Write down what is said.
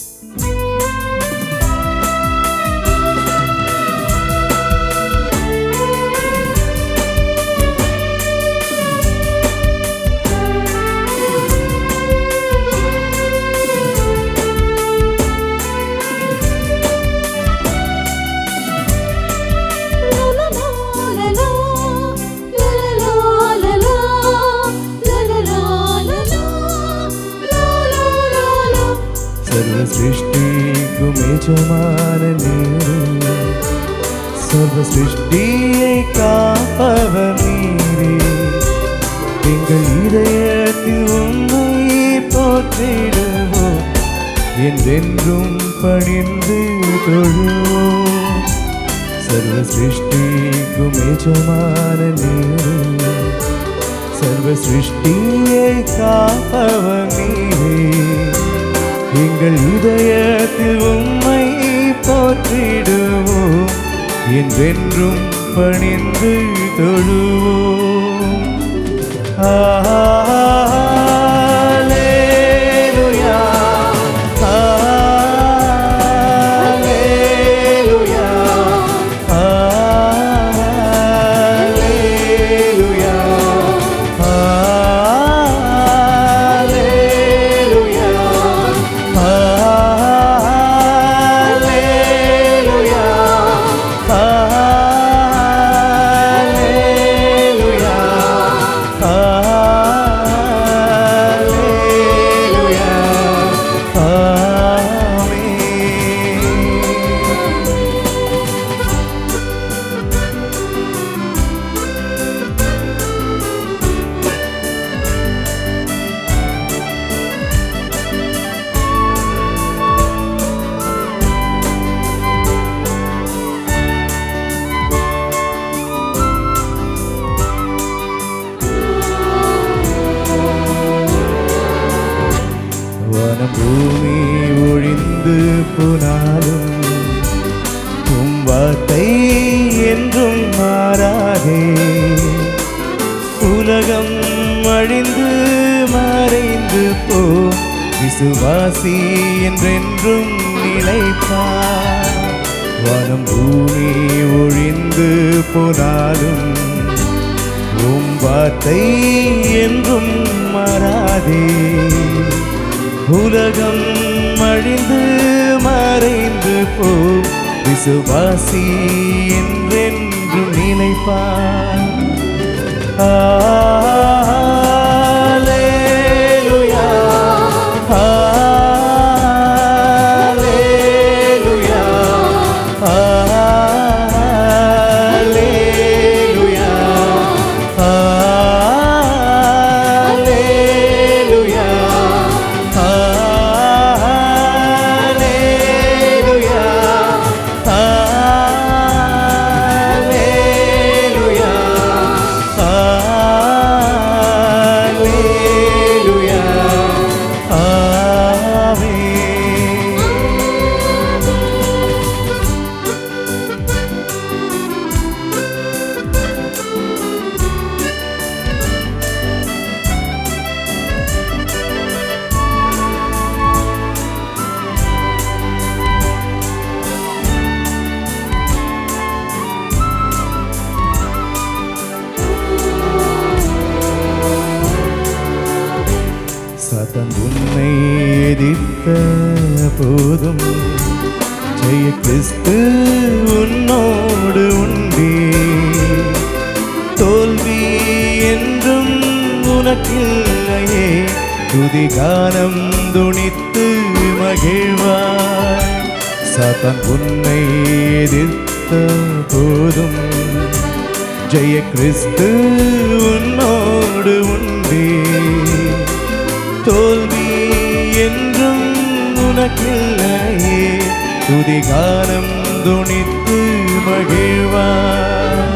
Bye. சிருஷ்டிக்கும் எஜமான நீரே சர்வ சிருஷ்டியை காப்பவர் நீரே எங்கள் இதயத்தில் உண்மை போற்றிடுவோம் என்றென்றும் பணிந்து தொழுவோம் சர்வ சிருஷ்டிக்கும் எஜமான நீரே சர்வ சிருஷ்டியை காப்பவர் நீரே எங்கள் இதயத்தில் உம்மை போற்றிடுவோம் என்றென்றும் பணிந்து தொழுவோம். ஹalleluya பூமி ஒழிந்து போனாலும் உம் வார்த்தை என்றும் மாறாதே. உலகம் அழிந்து மறைந்து போ. விசுவாசி என்றென்றும் நிலைப்பார் வனம் பூமி ஒழிந்து போனாலும் உம் வார்த்தை என்றும் மாறாதே. உலகம் அழிந்து மறைந்து போ. விசுவாசி என்றென்று நிலைப்பார். ஆ. எதிர்த்த போதும். ஜெய கிறிஸ்து உன்னோடு உண்டே. தோல்வி என்றும் உனக்கில்லையே. துதி கானம் துணித்து மகிழ்வாய். சதன் உன்னை எதிர்த்த போதும். ஜெய கிறிஸ்து உன்னோடு உண்டே. தோல்வி என்றும் உனக்கில்லையே. துதிகானம் துணித்து மகிழ்வார்